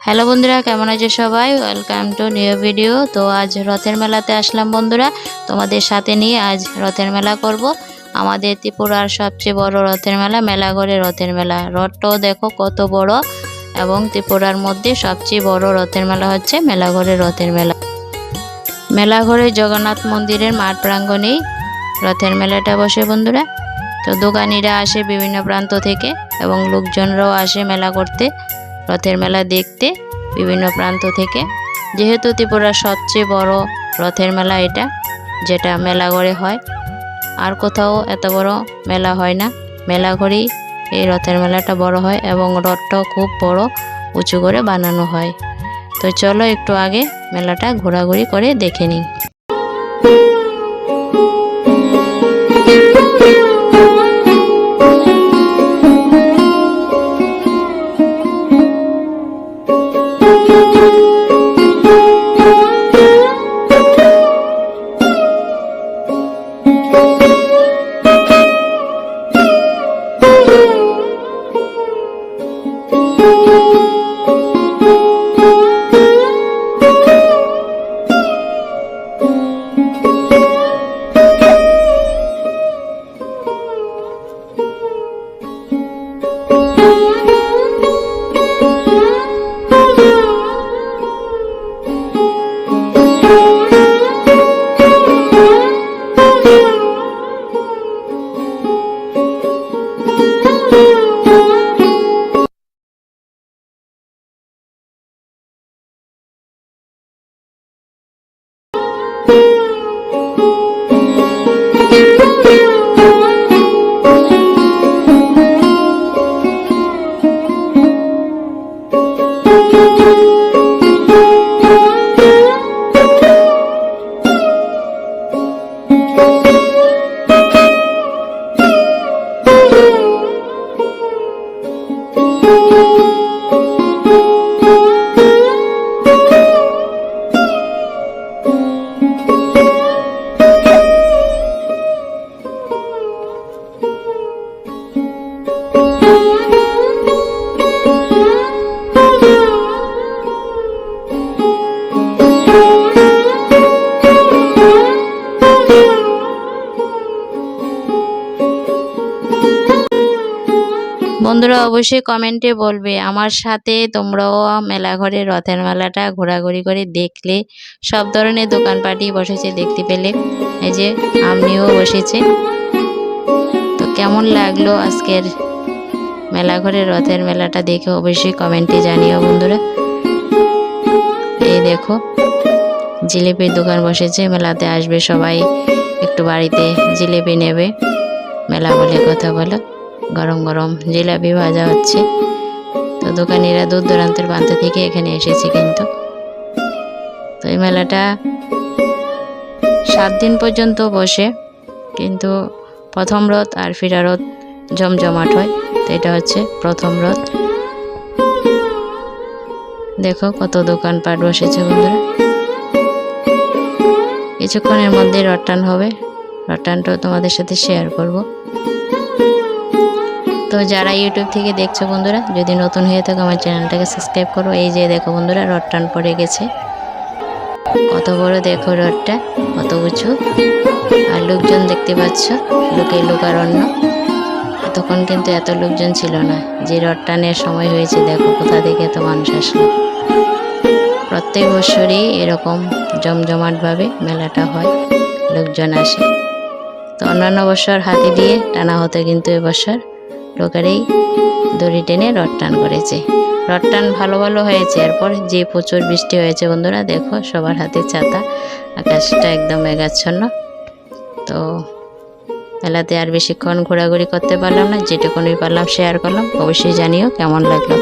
Hello বন্ধুরা, কেমন আছে সবাই? ওয়েলকাম টু নিউ ভিডিও তো আজ রথের মেলাতে আসলাম বন্ধুরা। তোমাদের সাথে নিয়ে আজ রথের মেলা করব। আমাদের ত্রিপুরার সবচেয়ে বড় রথের মেলা মেলাঘরে রথের মেলা। রথটাও দেখো কত বড় এবং ত্রিপুরার মধ্যে সবচেয়ে বড় রথের মেলা হচ্ছে মেলাঘরে রথের মেলা। মেলাঘরে জগন্নাথ মন্দিরের মাঠ প্রাঙ্গণেই রথের মেলাটা বসে বন্ধুরা। তো দোকানিরা আসে বিভিন্ন প্রান্ত থেকে এবং লোকজনরাও আসে মেলা করতে। রথের মেলা দেখতে বিভিন্ন প্রান্ত থেকে। যেহেতু ত্রিপুরার সবচেয়ে বড় রথের মেলা এটা, যেটা মেলাঘরে হয়, আর কোথাও এত বড় মেলা হয় না। মেলাঘরেই এই রথের মেলাটা বড় হয় এবং রথটাও খুব বড়, উঁচু করে বানানো হয়। তো চলো একটু আগে মেলাটা ঘোরাঘুরি করে দেখে নিই। বন্ধুরা অবশ্যই কমেন্টে বলবে, আমার সাথে তোমরাও মেলাঘরে রথের মেলাটা ঘোরাঘুরি করে দেখলে, সব ধরনের দোকানপাটি বসেছে দেখতে পেলে। এই যে, আমিও বসেছে। তো কেমন লাগল আজকের মেলাঘরে রথের মেলাটা দেখে অবশ্যই কমেন্টে জানিও বন্ধুরা। এই দেখো, জিলিপির দোকান বসেছে, মেলাতে আসবে সবাই। একটু বাড়িতে জিলিপি নেবে, মেলা বলে কথা বলো। গরম গরম জিলাপি ভাজা হচ্ছে। তো দোকানিরা দূর দূরান্তের প্রান্ত থেকে এখানে এসেছে কিন্তু। তো এই মেলাটা সাত দিন পর্যন্ত বসে, কিন্তু প্রথম রথ আর ফিরা রথ জমজমাট হয়। তো এটা হচ্ছে প্রথম রথ। দেখো কত দোকানপাট বসেছে বন্ধুরা। কিছুক্ষণের মধ্যে রটান হবে। রটানটাও তোমাদের সাথে শেয়ার করব। তো যারা ইউটিউব থেকে দেখছ বন্ধুরা, যদি নতুন হয়ে থাকো আমার চ্যানেলটাকে সাবস্ক্রাইব করো। এই যে দেখো বন্ধুরা রড টান পড়ে গেছে। কত বড় দেখো রডটা কত উঁচু। আর লোকজন দেখতে পাচ্ছ, লোকে লোকারণ্য। তখন কিন্তু এত লোকজন ছিল না, যে রড টানের সময় হয়েছে, দেখো কোথা থেকে এত মানুষ আসলো। প্রত্যেক বছরই এরকম জমজমাটভাবে মেলাটা হয়, লোকজন আসে। তো অন্যান্য বছর হাতে দিয়ে টানা হতো কিন্তু এবছর লোকেরই দড়ি টেনে রড টান করেছে। রড টান ভালো ভালো হয়েছে। এরপর যে প্রচুর বৃষ্টি হয়েছে বন্ধুরা, দেখো সবার হাতে ছাতা, আকাশটা একদম মেঘাচ্ছন্ন। তো মেলাতে আর বেশিক্ষণ ঘোরাঘুরি করতে পারলাম না, যেটুকুনি পারলাম শেয়ার করলাম। অবশ্যই জানিও কেমন লাগল।